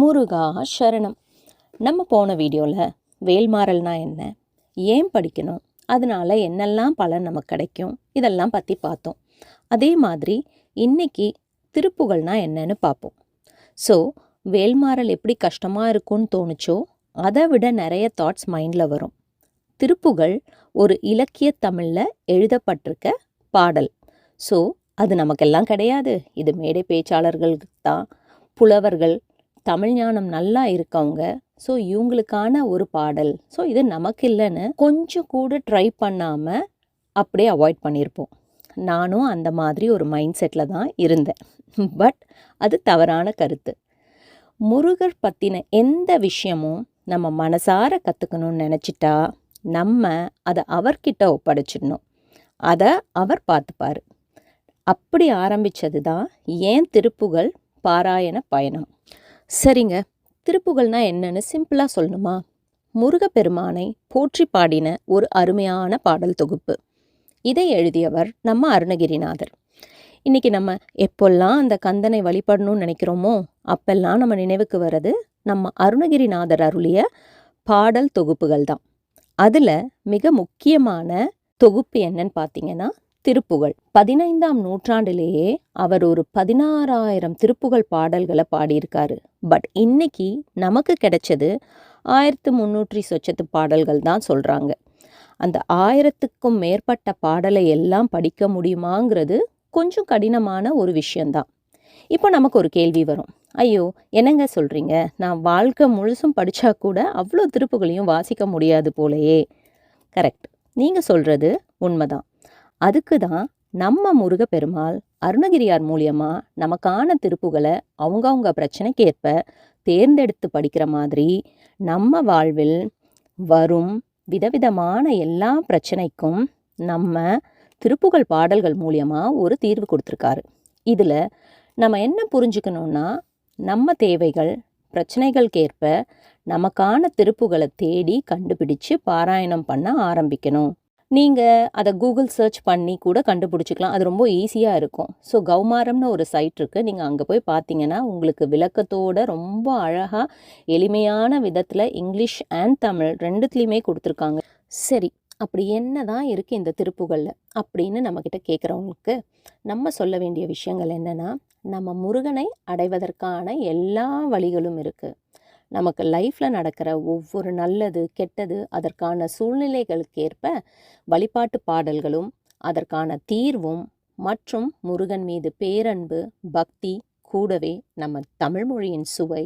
முருகா சரணம். நம்ம போன வீடியோவில் வேல்மாறல்னா என்ன ஏன் படிக்கணும் அதனால் என்னெல்லாம் பலன் நமக்கு கிடைக்கும் இதெல்லாம் பற்றி பார்த்தோம். அதே மாதிரி இன்னைக்கு திருப்புகழ்னா என்னன்னு பார்ப்போம். ஸோ வேல்மாறல் எப்படி கஷ்டமாக இருக்கும்னு தோணுச்சோ அதை விட நிறைய தாட்ஸ் மைண்டில் வரும். திருப்புகழ் ஒரு இலக்கிய தமிழில் எழுதப்பட்டிருக்க பாடல். ஸோ அது நமக்கெல்லாம் கிடையாது. இது மேடை பேச்சாளர்களுக்கு தான் புலவர்கள் தமிழ் ஞானம் நல்லா இருக்கவங்க. ஸோ இவங்களுக்கான ஒரு பாடல். ஸோ இது நமக்கு இல்லைன்னு கொஞ்சம் கூட ட்ரை பண்ணாமல் அப்படியே அவாய்ட் பண்ணியிருப்போம் நானும் அந்த மாதிரி ஒரு மைண்ட் செட்டில் தான் இருந்தேன். பட் அது தவறான கருத்து. முருகர் பற்றின எந்த விஷயமும் நம்ம மனசார கற்றுக்கணும்னு நினச்சிட்டா நம்ம அதை அவர்கிட்ட ஒப்படைச்சிடணும். அதை அவர் பார்த்துப்பார். அப்படி ஆரம்பித்தது தான் ஏன் திருப்புகழ் பாராயண பயணம். சரிங்க. திருப்புகழ்னா என்னன்னு சிம்பிளாக சொல்லணுமா? முருகப்பெருமானை போற்றி பாடின ஒரு அருமையான பாடல் தொகுப்பு. இதை எழுதியவர் நம்ம அருணகிரிநாதர். இன்றைக்கி நம்ம எப்போல்லாம் அந்த கந்தனை வழிபடணும்னு நினைக்கிறோமோ அப்பெல்லாம் நம்ம நினைவுக்கு வர்றது நம்ம அருணகிரிநாதர் அருளிய பாடல் தொகுப்புகள் தான் அதில் மிக முக்கியமான தொகுப்பு என்னன்னு பார்த்தீங்கன்னா திருப்புகழ் பதினைந்தாம் நூற்றாண்டிலேயே அவர் ஒரு பதினாறாயிரம் திருப்புகழ் பாடல்களை பாடியிருக்காரு. பட் இன்னைக்கு நமக்கு கிடைச்சது ஆயிரத்து முந்நூற்றி சொச்சத்து பாடல்கள் தான் சொல்கிறாங்க அந்த ஆயிரத்துக்கும் மேற்பட்ட பாடலை எல்லாம் படிக்க முடியுமாங்கிறது கொஞ்சம் கடினமான ஒரு விஷயந்தான் இப்போ நமக்கு ஒரு கேள்வி வரும். ஐயோ என்னங்க சொல்கிறீங்க நான் வாழ்க்கை முழுசும் படித்தா கூட அவ்வளோ திருப்புகளையும் வாசிக்க முடியாது போலையே. கரெக்ட். நீங்கள் சொல்கிறது உண்மைதான். அதுக்கு தான் நம்ம முருகப்பெருமாள் அருணகிரியார் மூலியமாக நமக்கான திருப்புகளை அவங்கவுங்க பிரச்சனைக்கேற்ப தேர்ந்தெடுத்து படிக்கிற மாதிரி நம்ம வாழ்வில் வரும் விதவிதமான எல்லா பிரச்சனைக்கும் நம்ம திருப்புகள் பாடல்கள் மூலியமாக ஒரு தீர்வு கொடுத்துருக்காரு. இதில் நம்ம என்ன புரிஞ்சுக்கணுன்னா நம்ம தேவைகள் பிரச்சனைகளுக்கேற்ப நமக்கான திருப்புகளை தேடி கண்டுபிடிச்சு பாராயணம் பண்ண ஆரம்பிக்கணும். நீங்கள் அதை கூகுள் சர்ச் பண்ணி கூட கண்டுபிடிச்சிக்கலாம். அது ரொம்ப ஈஸியாக இருக்கும். ஸோ கௌமாரம்னு ஒரு சைட் இருக்குது நீங்கள் அங்கே போய் பார்த்தீங்கன்னா உங்களுக்கு விளக்கத்தோட ரொம்ப அழகாக எளிமையான விதத்தில் இங்கிலீஷ் அண்ட் தமிழ் ரெண்டுத்துலேயுமே கொடுத்துருக்காங்க. சரி அப்படி என்ன தான் இருக்குது இந்த திருப்புகளில்? அப்படின்னு நம்மக்கிட்ட கேட்குறவங்களுக்கு நம்ம சொல்ல வேண்டிய விஷயங்கள் என்னென்னா நம்ம முருகனை அடைவதற்கான எல்லா வழிகளும் இருக்குது நமக்கு லைஃப்பில் நடக்கிற ஒவ்வொரு நல்லது கெட்டது அதற்கான சூழ்நிலைகளுக்கேற்ப வழிபாட்டு பாடல்களும் அதற்கான தீர்வும் மற்றும் முருகன் மீது பேரன்பு பக்தி கூடவே நம்ம தமிழ்மொழியின் சுவை